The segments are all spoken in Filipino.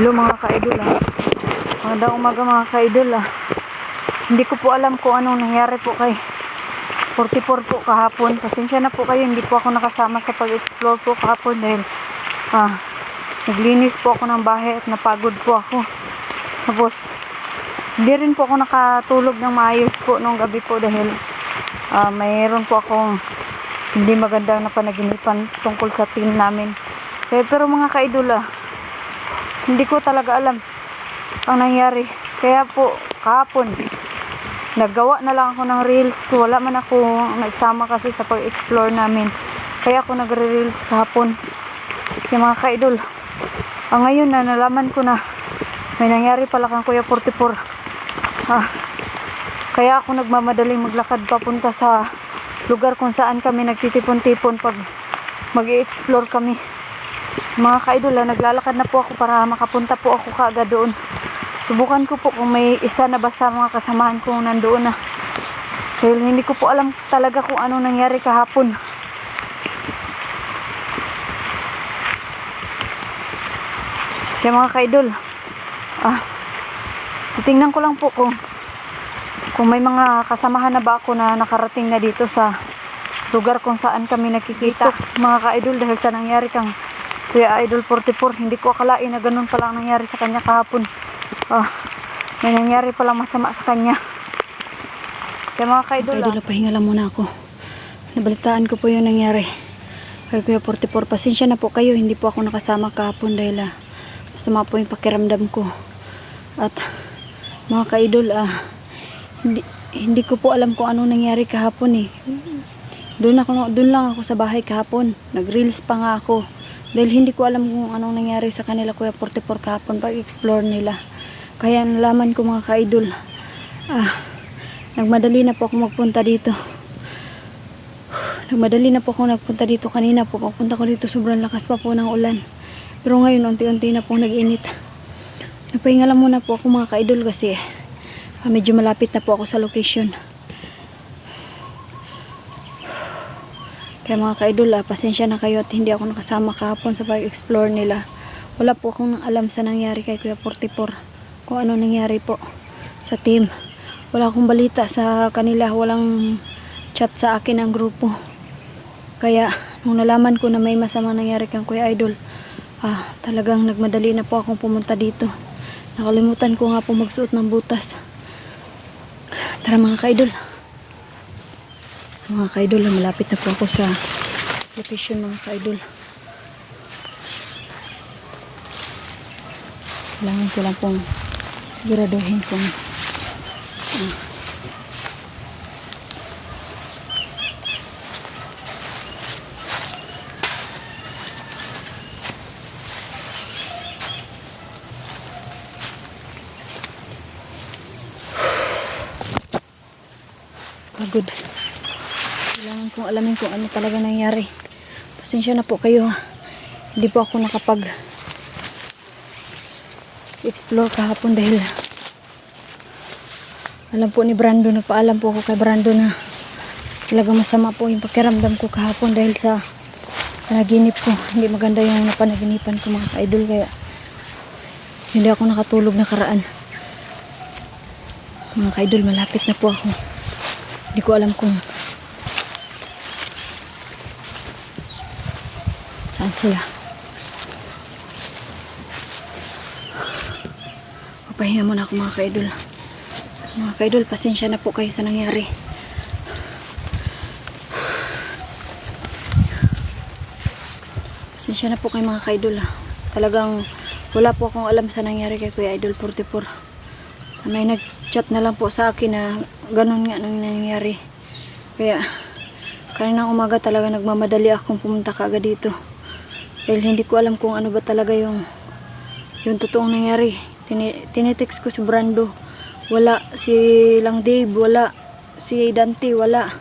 Hello mga ka-idol ah. Magandang umaga mga ka-idol ah. Hindi ko po alam kung anong nangyari po kay 44 po kahapon. Pasensya na po kayo, hindi po ako nakasama sa pag-explore po kahapon dahil ah, naglinis po ako ng bahay at napagod po ako. Tapos, hindi rin po ako nakatulog ng maayos po nung gabi po dahil ah, mayroon po akong hindi magandang na panaginipan tungkol sa team namin. Eh, pero mga ka-idol ah, hindi ko talaga alam ang nangyari. Kaya po, kahapon, naggawa na lang ako ng reels ko. Wala man ako nagsama kasi sa pag-explore namin. Kaya ako nagre-reels kahapon. Yung mga ka-idol, ang ngayon na nalaman ko na may nangyari pala kang Kuya 44. Ah, kaya ako nagmamadaling maglakad papunta sa lugar kung saan kami nagtitipon-tipon pag mag explore kami. Mga ka-idol, ah, naglalakad na po ako para makapunta po ako kaagad doon. Subukan ko po kung may isa na basta mga kasamahan kong nandoon na. Dahil hindi ko po alam talaga kung ano nangyari kahapon. Kaya mga ka-idol, ah, titingnan ko lang po kung kung may mga kasamahan na ba ako na nakarating na dito sa lugar kung saan kami nakikita mga ka-idol dahil sa nangyari kang Kuya Idol 44 hindi ko akalain na ganun pala ang nangyari sa kanya kahapon ah, may nangyari palang masama sa kanya kaya mga ka-idol, Idol, ah, pahinga lang muna ako. Nabalitaan ko po yung nangyari. Kay Kuya 44, pasensya na po kayo. Hindi po ako nakasama kahapon dahil ah, masama po yung pakiramdam ko. At mga ka-idol, ah, hindi, hindi ko po alam kung anong nangyari kahapon eh. Doon, ako, doon lang ako sa bahay kahapon. Nag-reels pa nga ako. Dahil hindi ko alam kung anong nangyari sa kanila Kuya 44 kahapon pag-explore nila. Kaya nalaman ko mga ka-idol, ah, Nagmadali na po ako magpunta dito. Nagmadali na po ako nagpunta dito kanina po. Pagpunta ko dito sobrang lakas pa po ng ulan. Pero ngayon unti-unti na po nag-init. Nagpahinga lang muna po ako mga ka-idol kasi ah, medyo malapit na po ako sa location. Kaya mga ka-idol, ah, pasensya na kayo at hindi ako nakasama kahapon sa pag-explore nila. Wala po akong alam sa nangyari kay Kuya 44. Kung ano nangyari po sa team. Wala akong balita sa kanila. Walang chat sa akin ang grupo. Kaya nung nalaman ko na may masamang nangyari kang kuya idol ah, talagang nagmadali na po akong pumunta dito. Nakalimutan ko nga po magsuot ng butas. Tara mga kaidol mga kaidol malapit na po ako sa location mga kaidol kailangan ko lang pong siguraduhin kung Pagod. Kailangan kong alamin kung ano talaga nangyari. Pasensya na po kayo. Hindi po ako nakapag explore kahapon dahil alam po ni Brando, nagpaalam po ako kay Brando na talagang masama po yung pakiramdam ko kahapon dahil sa panaginip ko. Hindi maganda yung napanaginipan ko mga ka-idol kaya hindi ako nakatulog na karaan. Mga ka-idol, malapit na po ako. Hindi ko alam kung saan sila. Papahinga muna ako mga ka-idol. Mga ka-idol, pasensya na po kayo sa nangyari. Pasensya na po kayo mga ka-idol. ah. Talagang wala po akong alam sa nangyari kay Kuya Idol 44. May nag-chat na lang po sa akin na ganun nga nang nangyari. Kaya kaninang umaga talaga nagmamadali akong pumunta kaagad dito. Dahil hindi ko alam kung ano ba talaga yung yung totoong nangyari. Tini, tinitext ko si Brando. Wala si Lang Dave, wala si Dante, wala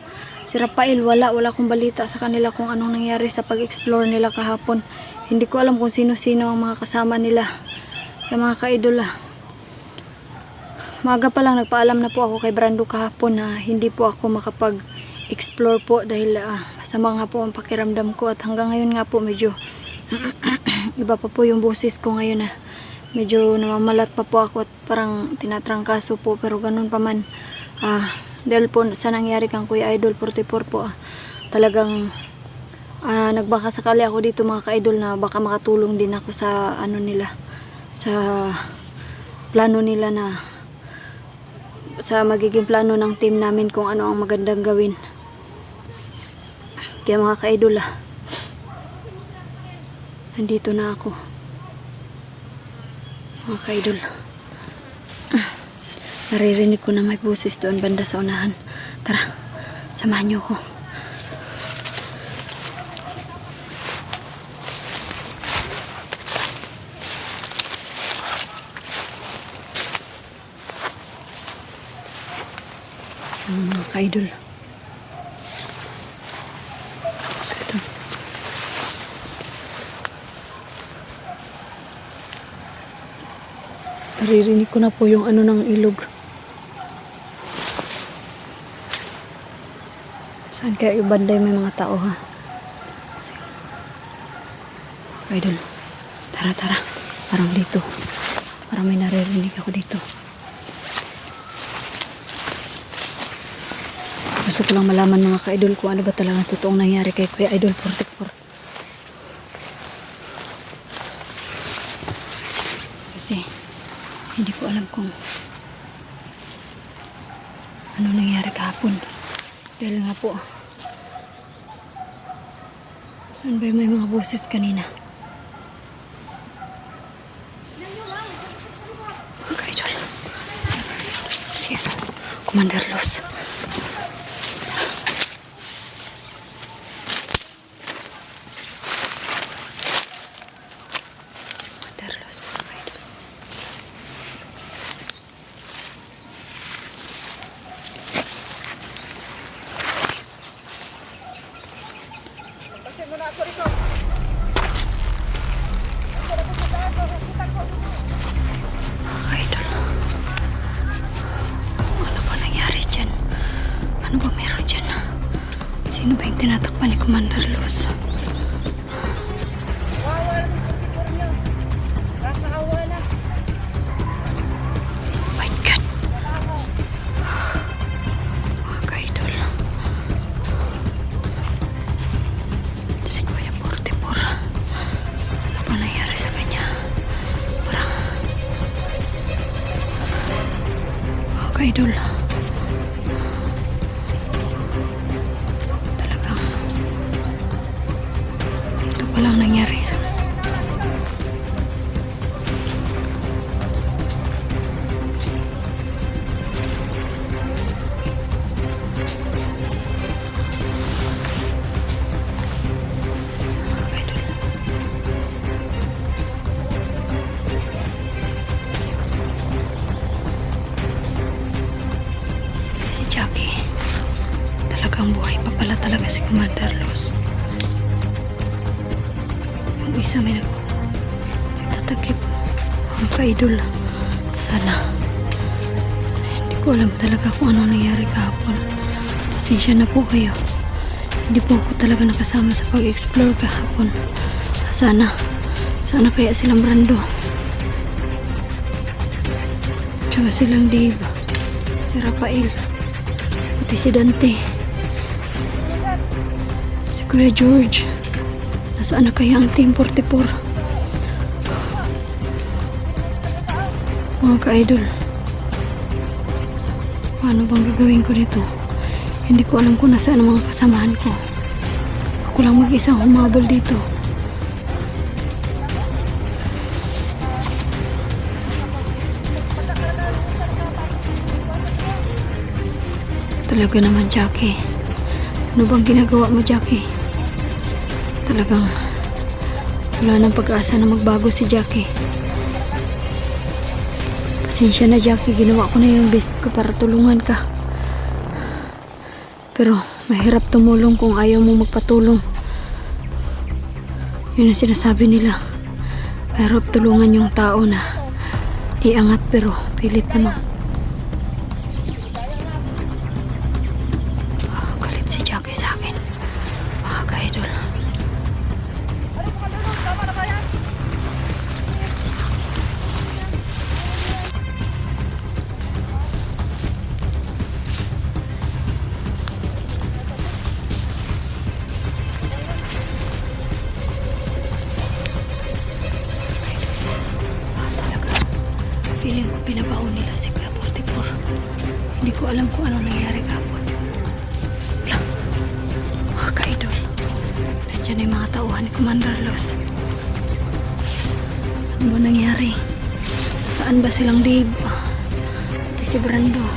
si Rafael, wala wala akong balita sa kanila kung anong nangyari sa pag-explore nila kahapon. Hindi ko alam kung sino-sino ang mga kasama nila. Yung mga ka-idol ah. Maga pa lang nagpaalam na po ako kay Brando kahapon na hindi po ako makapag-explore po dahil ah, masama nga po ang pakiramdam ko at hanggang ngayon nga po medyo iba pa po yung boses ko ngayon na medyo namamalat pa po ako at parang tinatrangkaso po pero ganun pa man. Ah dahil po sa nangyari kang Kuya Idol 44 po ah, talagang ah, nagbaka sakali ako dito mga ka-idol na baka makatulong din ako sa ano nila sa plano nila na sa magiging plano ng team namin kung ano ang magandang gawin. Kaya mga ka-idol ah nandito na ako. Mga ka-idol. Naririnig ko na may boses doon banda sa unahan. Tara samahan niyo ako. Ang mga ka-idol Naririnig ko na po yung ano ng ilog. Saan kaya yung banday may mga tao ha? Idol. Tara, tara. Parang dito. Parang may naririnig ako dito. Gusto ko lang malaman mga ka-idol kung ano ba talagang totoong nangyari kay Kuya Idol 44. Kasi hindi ko alam kung ano nangyari kahapon. Dahil nga po, saan ba may mga boses kanina? Mga ka-idol, si, si ano, Commander Los. Buhay pa pala talaga si Commander Los. Yung isa may nag nagtatakip. Ang ka-idol. Sana. Hindi ko alam talaga kung ano nangyari kahapon. Pasensya na po kayo. Hindi po ako talaga nakasama sa pag-explore kahapon. Sana. Sana kaya silang Brando. Tsaka silang Dave si Rafael, pati si Dante, Kuya George. Nasaan na kaya ang Team 44? Mga ka-idol, paano bang gagawin ko dito? Hindi ko alam kung nasaan ang mga kasamahan ko. Ako lang mag-isang humabol dito. Talaga naman, Jackie. Ano bang ginagawa mo, Jackie? Talagang wala nang pag-asa na magbago si Jackie. Pasensya na, Jackie. Ginawa ko na yung best ko para tulungan ka. Pero mahirap tumulong kung ayaw mo magpatulong. Yun ang sinasabi nila. Mahirap tulungan yung tao na iangat pero pilit naman. Pati si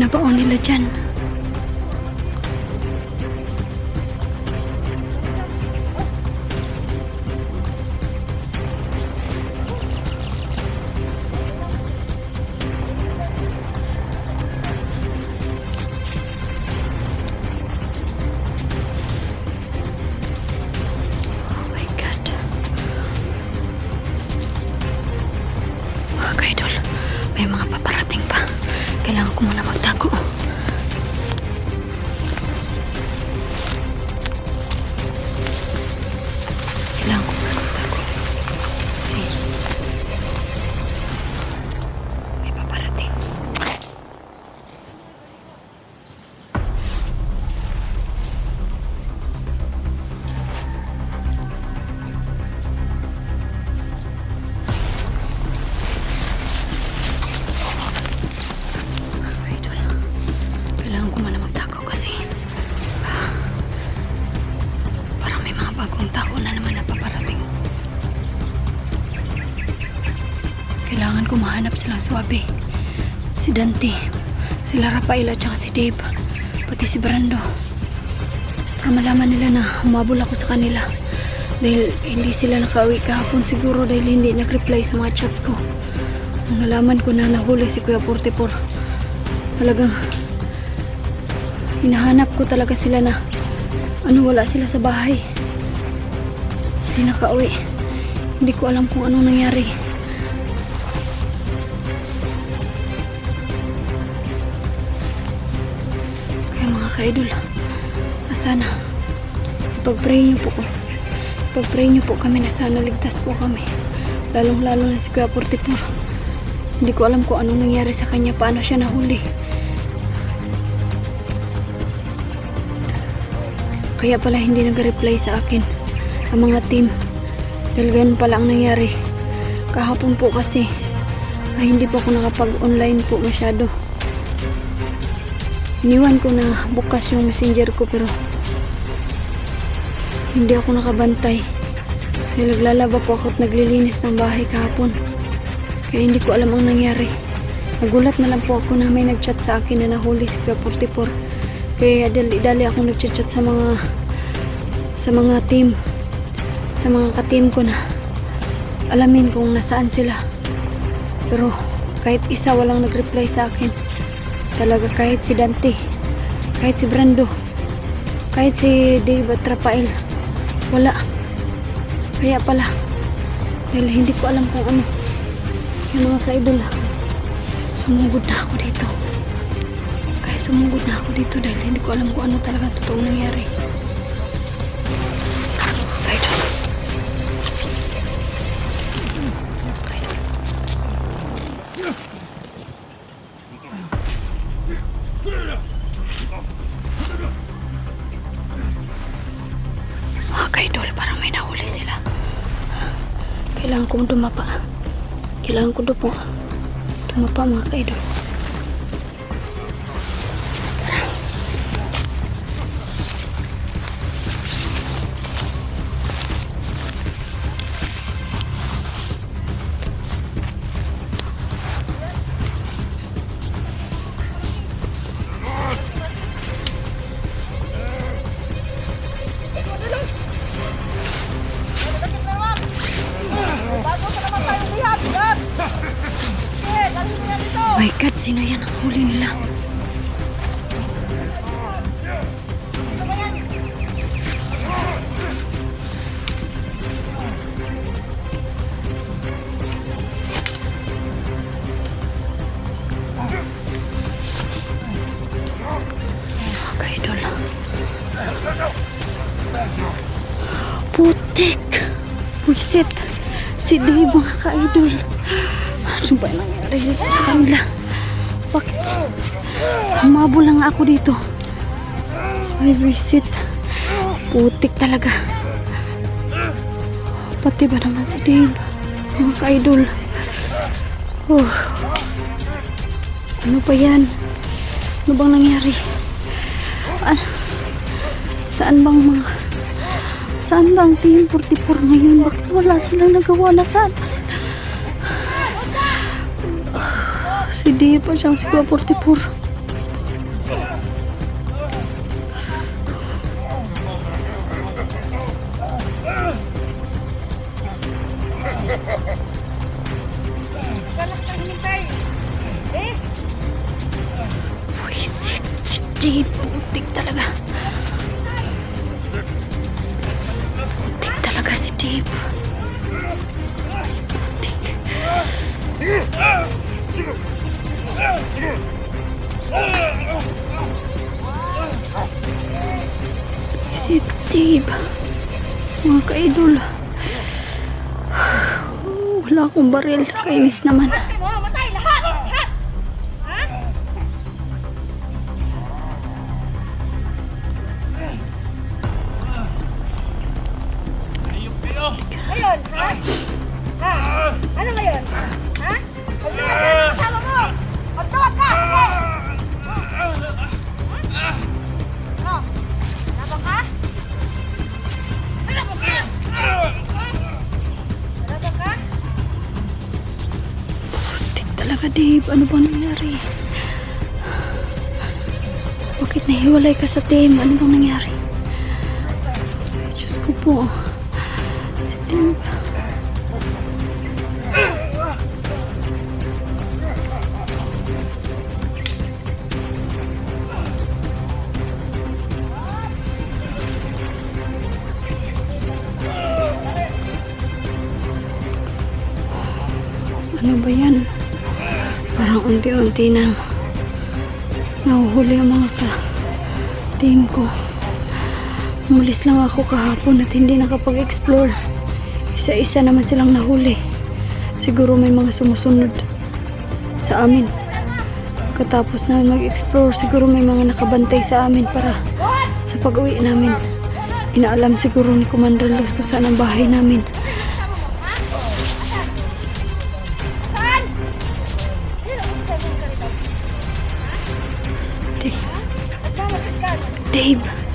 Yung pinabaon nila dyan? Silang swabe. Si Dante, sila Rafael at si Dave, pati si Brando. Para malaman nila na humabol ako sa kanila. Dahil hindi sila nakauwi kahapon siguro dahil hindi nag-reply sa mga chat ko. Nung nalaman ko na nahuli si Kuya 44, talagang hinahanap ko talaga sila na ano wala sila sa bahay. Hindi nakauwi. Hindi ko alam kung anong nangyari. Mga ka-idol, ah, sana ipag-pray niyo po. Ipag-pray niyo po kami na sana ligtas po kami. Lalong-lalo na si Kuya 44. Hindi ko alam kung anong nangyari sa kanya, paano siya nahuli. Kaya pala hindi nag-reply sa akin ang mga team. Dahil ganun pala ang nangyari. Kahapon po kasi ay hindi po ako nakapag-online po masyado. Iniwan ko na bukas yung messenger ko pero hindi ako nakabantay. Naglalaba po ako at naglilinis ng bahay kahapon. Kaya hindi ko alam ang nangyari. Nagulat na lang po ako na may nagchat sa akin na nahuli si Kuya 44. Kaya dali-dali ako nagchat sa mga sa mga team sa mga ka-team ko na alamin kung nasaan sila. Pero kahit isa walang nag-reply sa akin. Talaga kahit si Dante, kahit si Brando, kahit si Dave at Rafael, wala. Kaya pala, dahil hindi ko alam kung ano, yung mga ka-idol, sumugod na ako dito. Kaya sumugod na ako dito dahil hindi ko alam kung ano talaga totoong nangyari. Mga ka-idol, parang may nahuli sila. Kailangan kong dumapa. Kailangan ko dupo. Dumapa mga ka-idol. Ka-idol. Ano ba nangyari dito sa kanila? Bakit? Humabol lang ako dito. Ay, wisit. Putik talaga. Pati ba naman si Dave? Mga ka-idol. Oh. Ano ba yan? Ano bang nangyari? Ano? Saan bang mga... Saan ba ang Team 44 ngayon? Bakit wala silang nagawa na saan? Sila? Ah, si Dave pa siyang si Kuya 44. Wisit si Mga ka-idol. Wala akong baril. Kainis naman. Ngayon, ha? Ha? Ano ngayon? Ha? Natin ang kasama mo! Magtawag ka! Sige! Talaga, Dave. Ano ba nangyari? Bakit nahiwalay ka sa team? Ano bang nangyari? Diyos ko po. Si Dave. Unti-unti na nahuhuli ang mga ka-team ko. Umalis lang ako kahapon at hindi nakapag-explore. Isa-isa naman silang nahuli. Siguro may mga sumusunod sa amin. Katapos namin mag-explore, siguro may mga nakabantay sa amin para sa pag-uwi namin. Inaalam siguro ni Commander Luz kung saan ang bahay namin. Dave,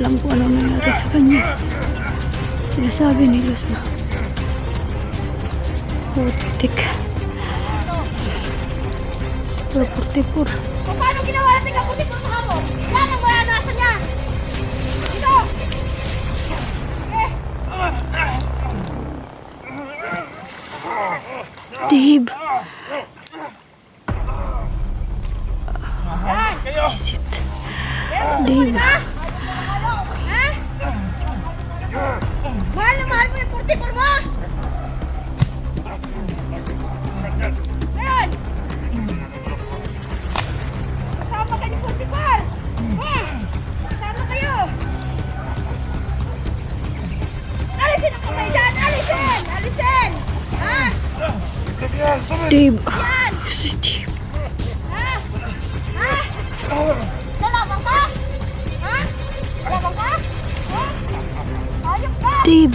alam kung ano nangyari sa kanya. Sinasabi ni Luz na putik. Kuya 44. Kung paano ginawa natin ang puti deep.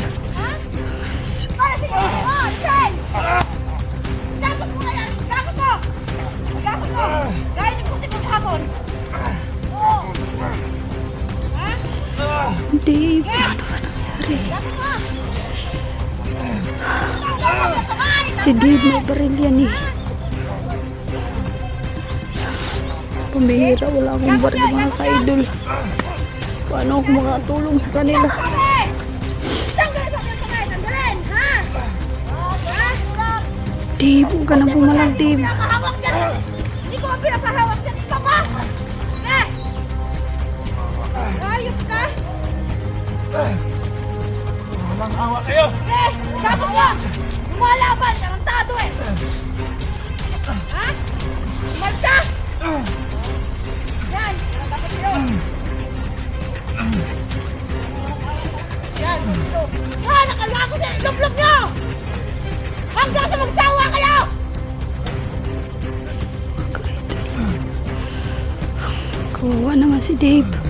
Si Dave may baril yan eh. Pumihira, wala akong baril mga kaidol. Paano ako makatulong sa kanila? Dave, huwag ka nang bumalag, Dave. Nakahawak ka rin! Hindi ko pinapahawak siya. Ikaw pa! Ka! Ayop ka! Walang awa kayo! Eh! Tapos ka! Lumalaban! Tarantado eh! Ha? Malta! Yan! Tarantado kayo! Yan! Ah! Nakalago sa ilong-blog nyo! hanggang sa magsawa kayo! Kawawa naman si Dave.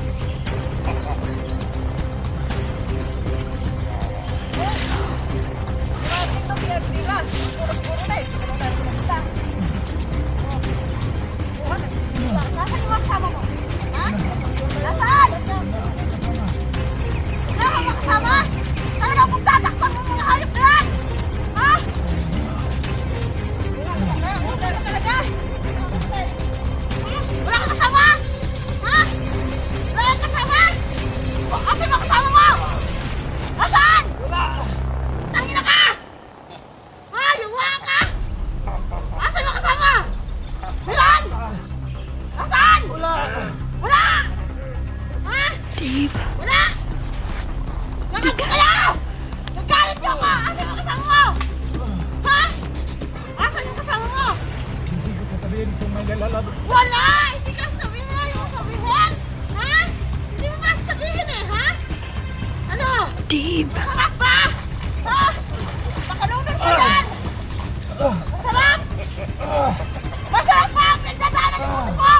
Masarap pa ang ng gusto ko!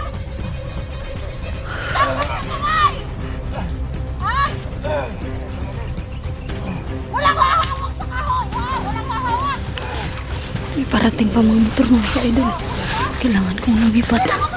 Wala ko ahawak sa kahoy! Wala ko ahawak! May parating pa mga motor mga kaidol. Kailangan kong lumipat. Kailangan